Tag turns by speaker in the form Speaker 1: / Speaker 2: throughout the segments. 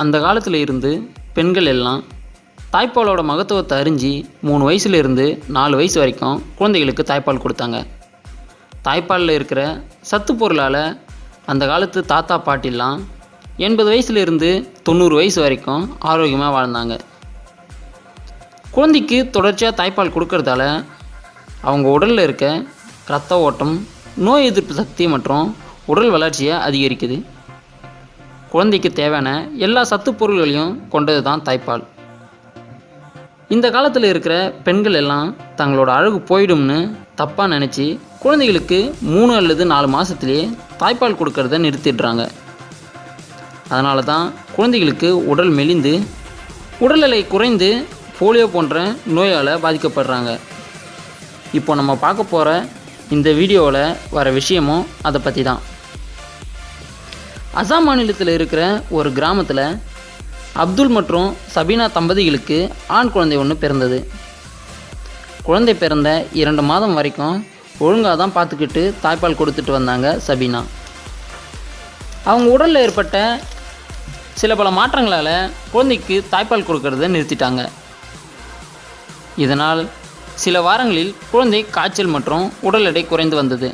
Speaker 1: அந்த காலத்தில் இருந்து பெண்கள் எல்லாம் தாய்ப்பாலோட மகத்துவத்தை அறிஞ்சு மூணு வயசுலேருந்து நாலு வயசு வரைக்கும் குழந்தைகளுக்கு தாய்ப்பால் கொடுத்தாங்க. தாய்ப்பாலில் இருக்கிற சத்து பொருளால் அந்த காலத்து தாத்தா பாட்டிலாம் எண்பது வயசுலேருந்து தொண்ணூறு வயசு வரைக்கும் ஆரோக்கியமாக வாழ்ந்தாங்க. குழந்தைக்கு தொடர்ச்சியாக தாய்ப்பால் கொடுக்கறதால அவங்க உடலில் இருக்க இரத்த ஓட்டம் நோய் எதிர்ப்பு சக்தி மற்றும் உடல் வளர்ச்சியை அதிகரிக்குது. குழந்தைக்கு தேவையான எல்லா சத்து பொருள்களையும் கொண்டது தான் தாய்ப்பால். இந்த காலத்தில் இருக்கிற பெண்கள் எல்லாம் தங்களோட அழகு போயிடும்னு தப்பாக நினச்சி குழந்தைகளுக்கு மூணு அல்லது நாலு மாதத்துலேயே தாய்ப்பால் கொடுக்கறத நிறுத்திடுறாங்க. அதனால தான் குழந்தைகளுக்கு உடல் மெலிந்து உடல் எடை குறைந்து போலியோ போன்ற நோயால் பாதிக்கப்படுறாங்க. இப்போ நம்ம பார்க்க போகிற இந்த வீடியோவில் வர விஷயமும் அதை பற்றி தான் அசாம் மாநிலத்தில் இருக்கிற ஒரு கிராமத்தில் அப்துல் மற்றும் சபீனா தம்பதிகளுக்கு ஆண் குழந்தை ஒன்று பிறந்தது. குழந்தை பிறந்த இரண்டு மாதம் வரைக்கும் ஒழுங்காக தான் பார்த்துக்கிட்டு தாய்ப்பால் கொடுத்துட்டு வந்தாங்க சபீனா. அவங்க உடலில் ஏற்பட்ட சில பல மாற்றங்களால் குழந்தைக்கு தாய்ப்பால் கொடுக்கறத நிறுத்திட்டாங்க. இதனால் சில வாரங்களில் குழந்தை காய்ச்சல் மற்றும் உடல் எடை குறைந்து வந்தது.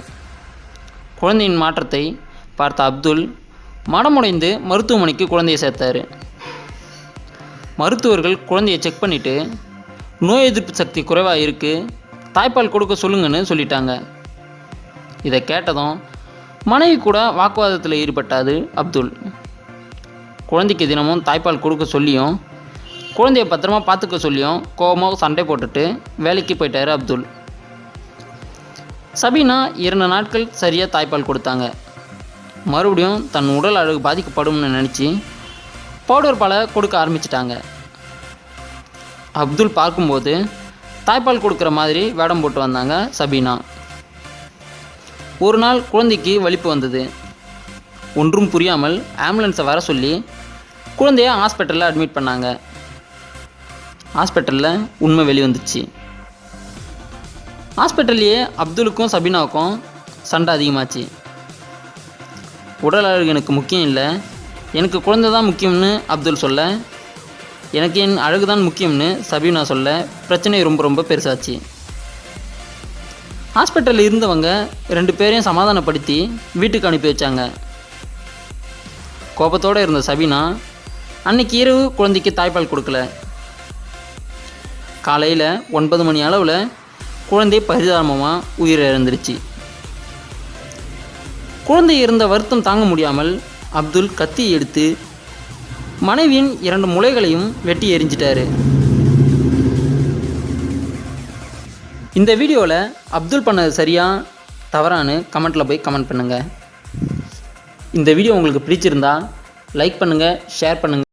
Speaker 1: குழந்தையின் மாற்றத்தை பார்த்த அப்துல் மனமுடைந்து மருத்துவமனைக்கு குழந்தையை சேர்த்தாரு. மருத்துவர்கள் குழந்தையை செக் பண்ணிவிட்டு நோய் எதிர்ப்பு சக்தி குறைவாக இருக்குது தாய்ப்பால் கொடுக்க சொல்லுங்கன்னு சொல்லிட்டாங்க. இதை கேட்டதும் மனைவி கூட வாக்குவாதத்தில் ஈடுபட்டாது அப்துல். குழந்தைக்கு தினமும் தாய்ப்பால் கொடுக்க சொல்லியும் குழந்தைய பத்திரமா பார்த்துக்க சொல்லியும் கோபமாக சண்டை போட்டுட்டு வேலைக்கு போயிட்டார் அப்துல். சபீனா இரண்டு நாட்கள் சரியாக தாய்ப்பால் கொடுத்தாங்க. மறுபடியும் தன் உடல் அழகு பாதிக்கப்படும்னு நினச்சி பவுடர் பாலை கொடுக்க ஆரம்பிச்சிட்டாங்க. அப்துல் பார்க்கும்போது தாய்ப்பால் கொடுக்குற மாதிரி வேடம் போட்டு வந்தாங்க சபீனா. ஒரு நாள் குழந்தைக்கு வலிப்பு வந்தது. ஒன்றும் புரியாமல் ஆம்புலன்ஸை வர சொல்லி குழந்தைய ஹாஸ்பிட்டலில் அட்மிட் பண்ணாங்க. ஹாஸ்பிட்டலில் உண்மை வெளிவந்துச்சு ஹாஸ்பிட்டல்லையே அப்துலுக்கும் சபீனாவுக்கும் சண்டை அதிகமாச்சு. உடல் அழகு எனக்கு முக்கியம் இல்லை. எனக்கு குழந்தை தான் முக்கியம்னு அப்துல் சொல்ல. எனக்கு என் அழகு தான் முக்கியம்னு சபீனா சொல்ல. பிரச்சனை ரொம்ப ரொம்ப பெருசாச்சு. ஹாஸ்பிட்டலில் இருந்தவங்க ரெண்டு பேரையும் சமாதானப்படுத்தி வீட்டுக்கு அனுப்பி வச்சாங்க. கோபத்தோடு இருந்த சபீனா அன்னைக்கு இரவு குழந்தைக்கு தாய்ப்பால் கொடுக்கல. காலையில் ஒன்பது மணி அளவில் குழந்தை பரிதாபமாக உயிரிழந்துருச்சு. குழந்தை இருந்த வருத்தம் தாங்க முடியாமல் அப்துல் கத்தி எடுத்து மனைவியின் இரண்டு முளைகளையும் வெட்டி எரிஞ்சிட்டாரு இந்த வீடியோவில் அப்துல் பண்ணது சரியா தவறான்னு கமெண்ட்டில் போய் கமெண்ட் பண்ணுங்கள் இந்த வீடியோ உங்களுக்கு பிடிச்சிருந்தா லைக் பண்ணுங்கள் ஷேர் பண்ணுங்கள்